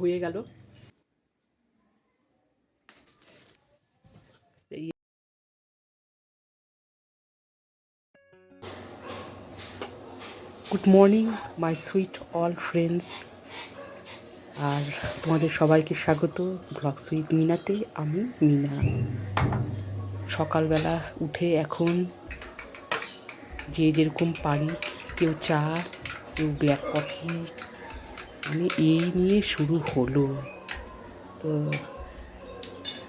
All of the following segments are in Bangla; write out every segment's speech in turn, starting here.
হয়ে গেল। Good morning my sweet all friends আর তোমাদের সবাইকে স্বাগত ব্লগ সুইট মিনাতে, আমি মিনা। সকালবেলা উঠে এখন যে যেরকম পারি, কেউ চা, কেউ ব্ল্যাক কফি মানে এই নিয়ে শুরু হলো। তো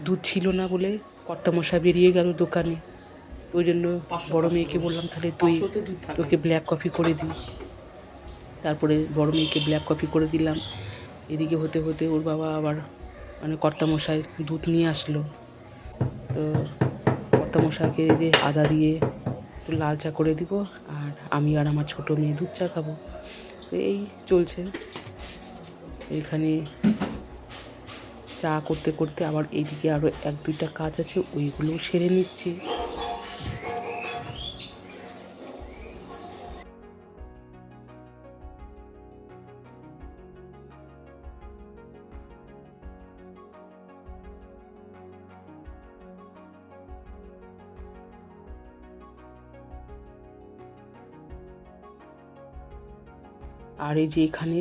দুধ ছিল না বলে কর্তামশা বেরিয়ে গেল দোকানে। ওই জন্য বড় মেয়েকে বললাম তাহলে তুই তোকে ব্ল্যাক কফি করে দিই। তারপরে বড় মেয়েকে ব্ল্যাক কফি করে দিলাম। এদিকে হতে হতে ওর বাবা আবার মানে কর্তামশাই দুধ নিয়ে আসলো। তো কর্তামশাকে যে আদা দিয়ে একটু লাল চা করে দিব আর আমি আর আমার ছোটো মেয়ে দুধ চা খাব। তো এই চলছে। এখানে চা করতে করতে আবার এইদিকে আরও এক দুইটা কাজ আছে, ওইগুলোও সেরে নিচ্ছি। আর এই যে এখানে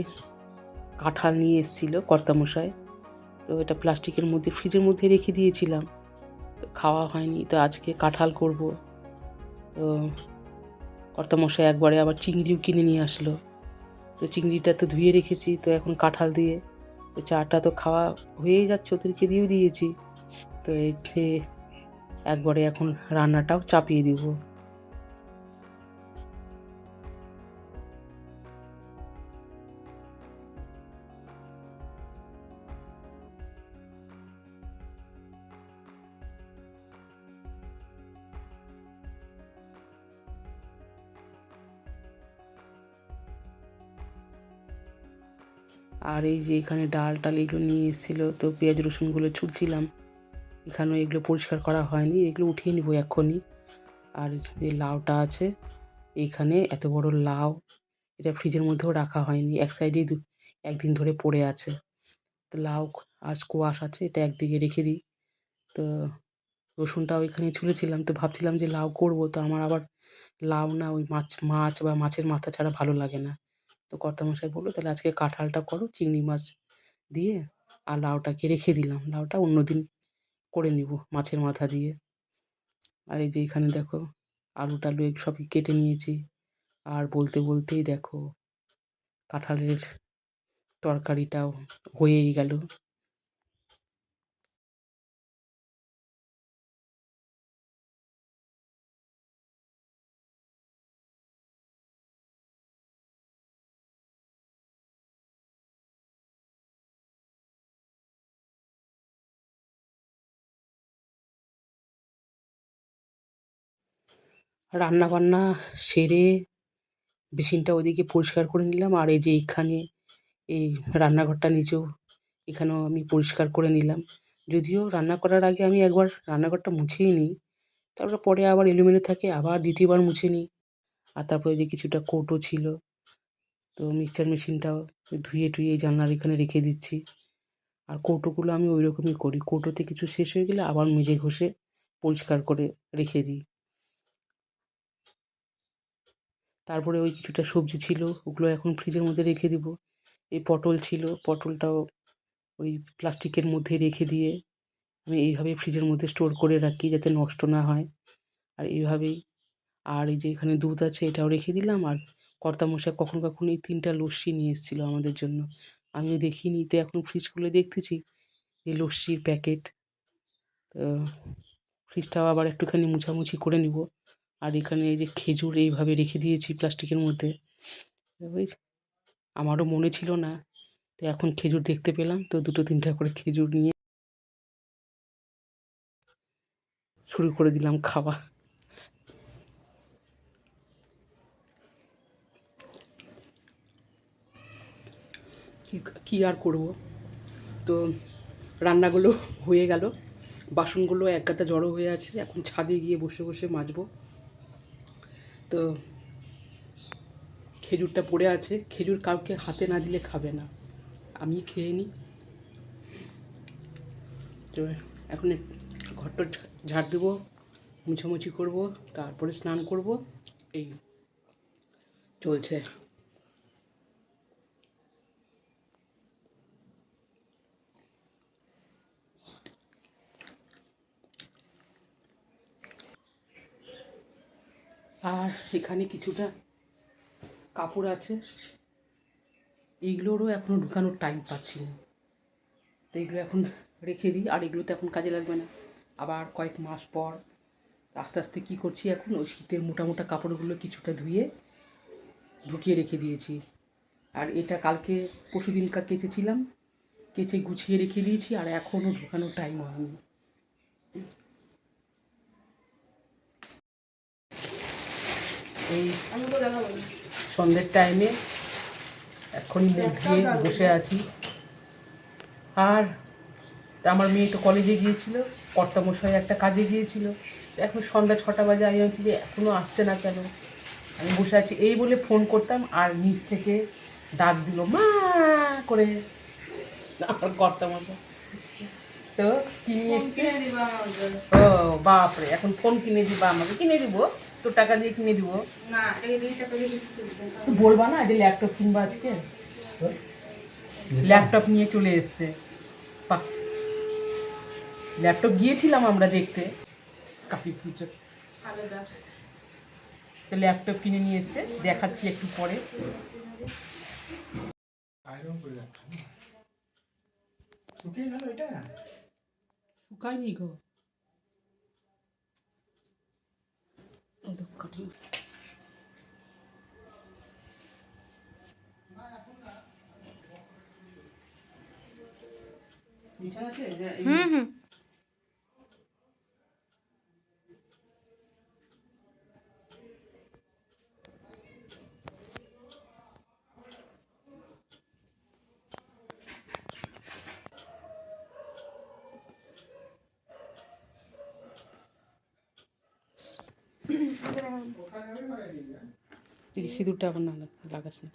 কাঁঠাল নিয়ে এসেছিল কর্তামশাই। তো এটা প্লাস্টিকের মধ্যে, ফ্রিজের মধ্যে রেখে দিয়েছিলাম। তো খাওয়া হয়নি, তো আজকে কাঁঠাল করব। তো কর্তামশাই একবারে আবার চিংড়িও কিনে নিয়ে আসলো। তো চিংড়িটা তো ধুয়ে রেখেছি, তো এখন কাঁঠাল দিয়ে। তো চাটা তো খাওয়া হয়েই যাচ্ছে, ওদেরকে দিয়েও দিয়েছি। তো এই একবারে এখন রান্নাটাও চাপিয়ে দিব। আর এই যে এখানে ডাল টাল এগুলো নিয়ে এসেছিল, তো পেঁয়াজ রসুনগুলো ছুলছিলাম। এখানেও এগুলো পরিষ্কার করা হয়নি, এগুলো উঠিয়ে নিব এক্ষুনি। আর যে লাউটা আছে এইখানে এত বড় লাউ, এটা ফ্রিজের মধ্যেও রাখা হয়নি, এক সাইডেই একদিন ধরে পড়ে আছে। তো লাউ আর স্কোয়াশ আছে, এটা একদিকে রেখে দিই। তো রসুনটাও এখানে ছুলেছিলাম, তো ভাবছিলাম যে লাউ করব, তো আমার আবার লাউ না, ওই মাছ মাছ বা মাছের মাথা ছাড়া ভালো লাগে না। তো কর্তামশাই বলল, তাহলে আজকে কাঁঠালটা করো, চিংড়ি মাছ দিয়ে আর লাউটাকে রেখে দিলাম। লাউটা অন্য দিন করে নিব মাছের মাথা দিয়ে। আর এই যে এখানে দেখো, আলু টালু সবই কেটে নিয়েছি। আর বলতে বলতেই দেখো, কাঁঠালের তরকারিটাও হয়েই গেল। রান্না বান্না সেরে বেসিনটা ওদিকে পরিষ্কার করে নিলাম। আর এই যে এইখানে এই রান্নাঘরটা নিচেও এখানেও আমি পরিষ্কার করে নিলাম। যদিও রান্না করার আগে আমি একবার রান্নাঘরটা মুছেই নিই। তারপরে পরে আবার এলোমেলো থাকে, আবার দ্বিতীয়বার মুছে নিই। আর তারপরে যে কিছুটা কৌটো ছিল। তো মিক্সচার মেশিনটাও ধুয়ে টুয়ে জানলার এখানে রেখে দিচ্ছি। আর কৌটোগুলো আমি ওই রকমই করি। কৌটোতে কিছু শেষ হয়ে গেলে আবার মেজে ঘষে পরিষ্কার করে রেখে দিই। তারপরে ওই কিছুটা সবজি ছিল, ওগুলো এখন ফ্রিজের মধ্যে রেখে দিব। এই পটল ছিল, পটলটাও ওই প্লাস্টিকের মধ্যে রেখে দিয়ে আমি এইভাবে ফ্রিজের মধ্যে স্টোর করে রাখি যাতে নষ্ট না হয়। আর এইভাবেই, আর এই যে এখানে দুধ আছে এটাও রেখে দিলাম। আর কর্তামশাই কখন কখন এই তিনটা লস্যি নিয়ে এসেছিল আমাদের জন্য। আমিও দেখিনি, তো এখন ফ্রিজ খুলে দেখতেছি যে লস্যির প্যাকেট। তো ফ্রিজটাও আবার একটুখানি মুছামুছি করে নিব। আর এখানে এই যে খেজুর এইভাবে রেখে দিয়েছি প্লাস্টিকের মধ্যে। ওই আমারও মনে ছিল না। তো এখন খেজুর দেখতে পেলাম। তো দুটো তিনটা করে খেজুর নিয়ে শুরু করে দিলাম খাওয়া। কি আর করব? তো রান্নাগুলো হয়ে গেল। বাসনগুলো এক জড়ো হয়ে আছে। এখন ছাদে গিয়ে বসে বসে মাজবো। তো খেজুরটা পড়ে আছে। খেজুর কাউকে হাতে না দিলে খাবে না। আমি খেয়ে নিই। তো এখন ঘরটা ঝাড় দেবো, মুছামুছি করব, তারপরে স্নান করব। এই চলছে। আর এখানে কিছুটা কাপড় আছে। এইগুলোরও এখনও ঢুকানোর টাইম পাচ্ছি না। তো এগুলো এখন রেখে দিই, আর এগুলো তো এখন কাজে লাগবে না। আবার কয়েক মাস পর আস্তে আস্তে কী করছি এখন, ওই শীতের মোটা মোটা কাপড়গুলো কিছুটা ধুয়ে ঢুকিয়ে রেখে দিয়েছি। আর এটা কালকে, পরশু দিনকার কেচেছিলাম, কেচে গুছিয়ে রেখে দিয়েছি, আর এখনও ঢুকানোর টাইম হয়নি। এই সন্ধ্যের টাইমে এখনই মুখ দিয়ে বসে আছি। আর আমার মেয়ে তো কলেজে গিয়েছিল কর্তামশাই একটা কাজে গিয়েছিল। এখন সন্ধ্যা ছটা বাজে আমি ভাবছি যে এখনও আসছে না কেন? আমি বসে আছি এই বলে ফোন করতাম আর নিচ থেকে ডাক দিল মা! করে। আমার কর্তামশাই। তো কিনে এসছে। ও বাপরে এখন ফোন কিনে দিবা আমাকে। কিনে দিব? তোর টাকা দিয়ে কিনে দিব। তুই বলবা না যে ল্যাপটপ কিনবা আজকে? ল্যাপটপ নিয়ে চলে এসছে। বাহ ল্যাপটপ গিয়েছিলাম আমরা দেখতে। কাপি পুজো তো ল্যাপটপ কিনে নিয়ে এসছে দেখাচ্ছি একটু পরে। শুকায়নি গো। বিছানাতে হুম হুম। সিঁদুরটা আবার না লাগাস না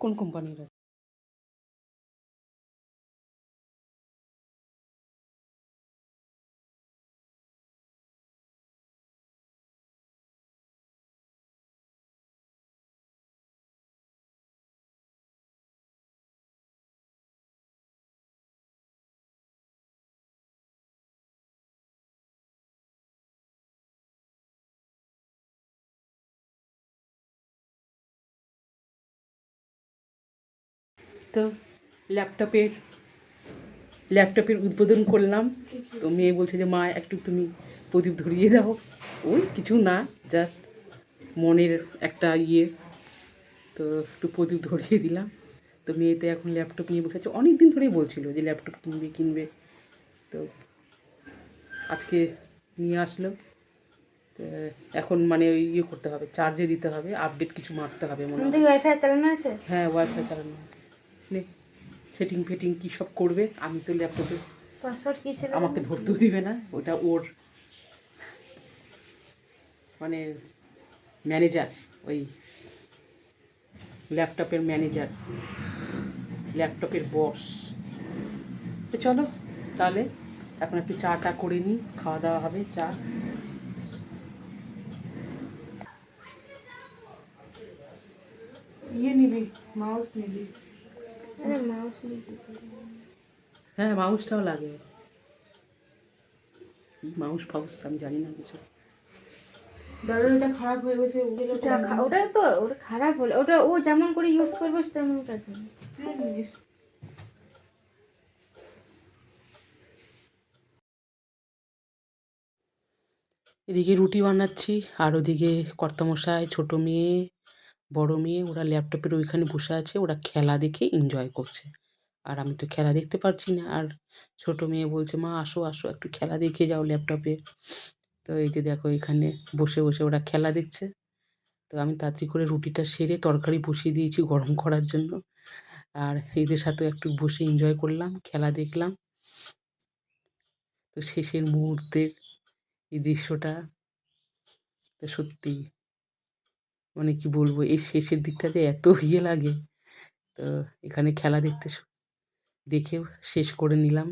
কোন কোম্পানির? তো ল্যাপটপের ল্যাপটপের উদ্বোধন করলাম। তো মেয়ে বলছে যে মা একটু তুমি প্রদীপ ধরিয়ে দাও। ওই কিছু না জাস্ট মনের একটা ইয়ে। তো একটু প্রদীপ ধরিয়ে দিলাম। তো মেয়েতে এখন ল্যাপটপ নিয়ে বসে আছে। অনেক দিন ধরেই বলছিল যে ল্যাপটপ কিনবে কিনবে। তো আজকে নিয়ে আসলো। তো এখন মানে ওই ইয়ে করতে হবে চার্জে দিতে হবে আপডেট কিছু মারতে হবে মনে হয়। ওয়াইফাই চালানো আছে? হ্যাঁ ওয়াইফাই চালানো আছে। নে সেটিং ফেটিং কী সব করবে আমি তো ল্যাপটপে পাসওয়ার্ড কি ছিল? আমাকে ধরতেও দিবে না ওটা ওর মানে ম্যানেজার ওই ল্যাপটপের ম্যানেজার ল্যাপটপের বস তো চলো তাহলে এখন একটু চাটা করে নিই খাওয়া দাওয়া হবে চা। ইয়ে নিবি মাউস নিবি। হ্যাঁ মাউসটাও লাগে। কি মাউস ফাউস আমি জানি না কিছু। খারাপ হয়ে গেছে ওটা ওটা তো ওটা খারাপ হলো ওটা ও যেমন করে ইউজ করবে তেমন কাজ হবে এদিকে রুটি বানাচ্ছি আর ওদিকে কর্তামশাই ছোটো মেয়ে। বড় মেয়ে, ওরা ল্যাপটপের ওইখানে বসে আছে, ওরা খেলা দেখে এনজয় করছে। আর আমি তো খেলা দেখতে পারছি না। আর ছোটো মেয়ে বলছে, মা, আসো আসো, একটু খেলা দেখে যাও ল্যাপটপে। তো এই যে দেখো, এখানে বসে বসে ওরা খেলা দেখছে। তো আমি তাড়াতাড়ি করে রুটিটা সেরে তরকারি বসিয়ে দিয়েছি গরম করার জন্য। আর এদের সাথেও একটু বসে এনজয় করলাম, খেলা দেখলাম। তো শেষের মুহূর্তের এই দৃশ্যটা, তো সত্যি মানে কি বলব এই শেষের দিকটাতে এত ইয়ে লাগে। তো এখানে খেলা দেখতে দেখেও শেষ করে নিলাম।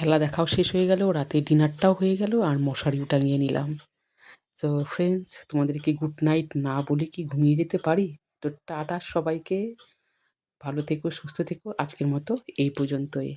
খেলা দেখাও শেষ হয়ে গেল, রাতে ডিনারটাও হয়ে গেল আর মশারিও টাঙিয়ে নিলাম। তো ফ্রেন্ডস তোমাদেরকে গুড নাইট না বলে কি ঘুমিয়ে যেতে পারি? তো টাটা সবাইকে, ভালো থেকো, সুস্থ থেকো, আজকের মতো এই পর্যন্তই।